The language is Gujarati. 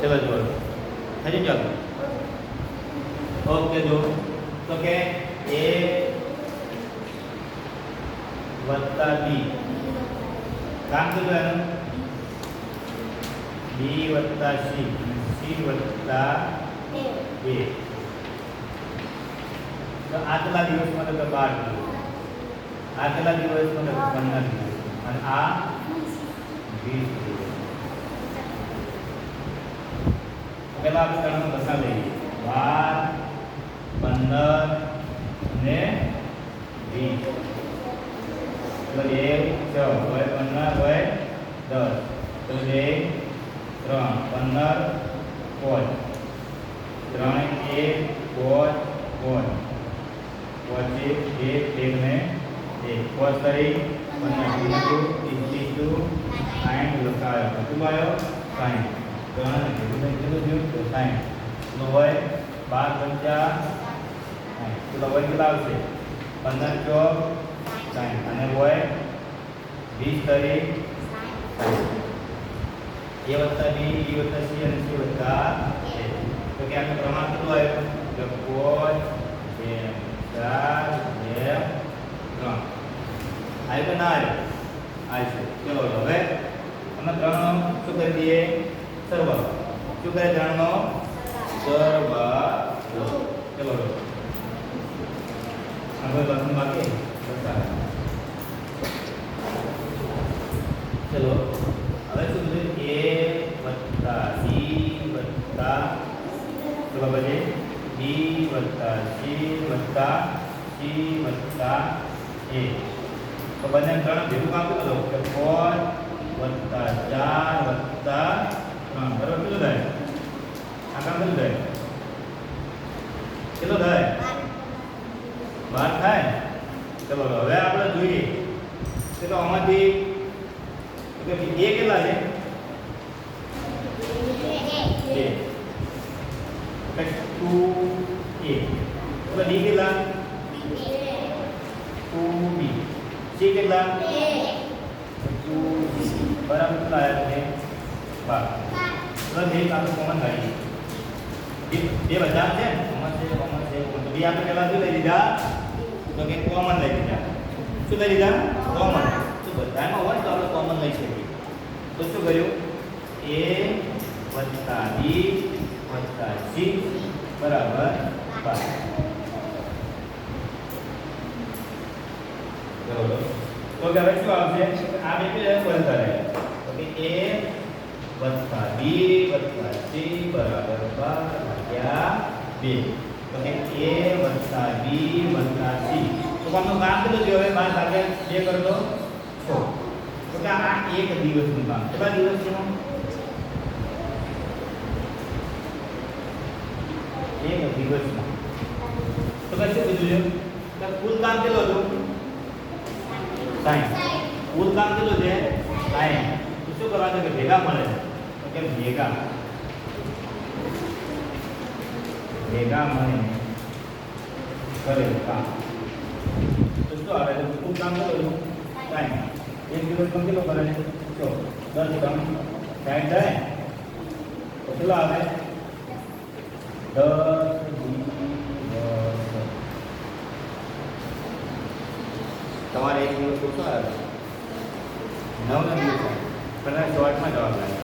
ચલો જો થઈ ચાલો. ઓકે જો. તો કે એ વત્તા બી કામ કેટલું એનું? બી વત્તા સી. સી વત્તા એ. તો આટલા દિવસમાં તો બાર દિવસ. આટલા દિવસમાં તો પંદર દિવસ. અને આ વીસ. દિવસ પેલા આપણે ત્રણ દશા લઈએ બાર પંદર ને વીસ તો એક છ હોય પંદર હોય દસ તો એક ત્રણ પંદર પાંચ ત્રણ એક પાંચ પાંચ પાંચ એક એક એક ને એક પાંચ તારી પંદર બીજું ત્રીજું સાઠ લખાયો કેટલું આવ્યો સાઠ ત્રણ કેટલું કેટલું થયું તો સાઠ તો હોય બાર પંચા સાઠ તો હોય કેટલા આવશે? પંદર ચોક સાઠ અને હોય વીસ તારી એ વત્તા બી બી વત્તા સી અને સી વત્તા તો કે આનું પ્રમાણ કેટલું આવ્યું? તો કોચ બે, ચાર, બે, ત્રણ. આવ્યું કે ના આવ્યું? આવ્યું. ચલો હવે અમે ત્રણ શું કરી દઈએ? સરવાળો. શું કરે ત્રણનો સરવાળો. ચલો. આગળ બાકી? બતાવે ચલો. હવે શું કીધું? એ વત્તા સી વત્તા ચલો પછી. બી વત્તા સી વત્તા સી વત્તા એ. તો બંને ત્રણ ભેગું કામ કરો? કે ફોર વત્તા ચાર વત્તા ત્રણ બરાબર કેટલું થાય આ કામ કેટલું થાય કેટલું થાય? બાર થાય? ચલો, હવે આપણે જોઈએ. તો આમાંથી એ કેટલા છે? A two, A. એટલે ડી કેટલા? Two, B. સી કેટલા? Two, B. બરાબર, કેટલા આવ્યા છે બાર. પ્લસ એક આપણે કોમન કાઢીએ બે બધા છે? ને કોમન છે કોમન છે તો બી આપણે પહેલા શું લઈ લીધા તો કે કોમન લઈ લીધા શું લઈ લીધા કોમન તો બધામાં હોય તો આપણે કોમન લઈ શકીએ તો શું કર્યું એ વત્તા બી વત્તા સી બરાબર બાર બરોબર તો કે હવે શું આવશે આ બે કેવી બનતા રહે તો કે a વત્તા b વત્તા c બરાબર 12 ભાગ્યા 2 તો કે a વત્તા b વત્તા c તો આમનું કામ કેટલું થયું હવે 12 ભાગ્યા 2 કરો તો 6 તો કે આ એક દિવસનું કામ કેટલા દિવસ છે એક દિવસમાં તો કે શું કીધું છે કે કુલ કામ કેટલું હતું સાઈન કુલ કામ કેટલું છે સાઈન તો શું કરવાનું કે ભેગા મળે તો કે ભેગા ભેગા મળે કરે કામ તો શું આવે છે કુલ કામ કેટલું સાઈન એક દિવસ કામ કેટલો કરે તો દસ કામ સાઈન થાય તો કેટલો આવે દસ દિવસ તમારે એક દિવસ ઓછો આવે નવ ને દિવસ આવે પણ શોર્ટમાં જવાબ લાગે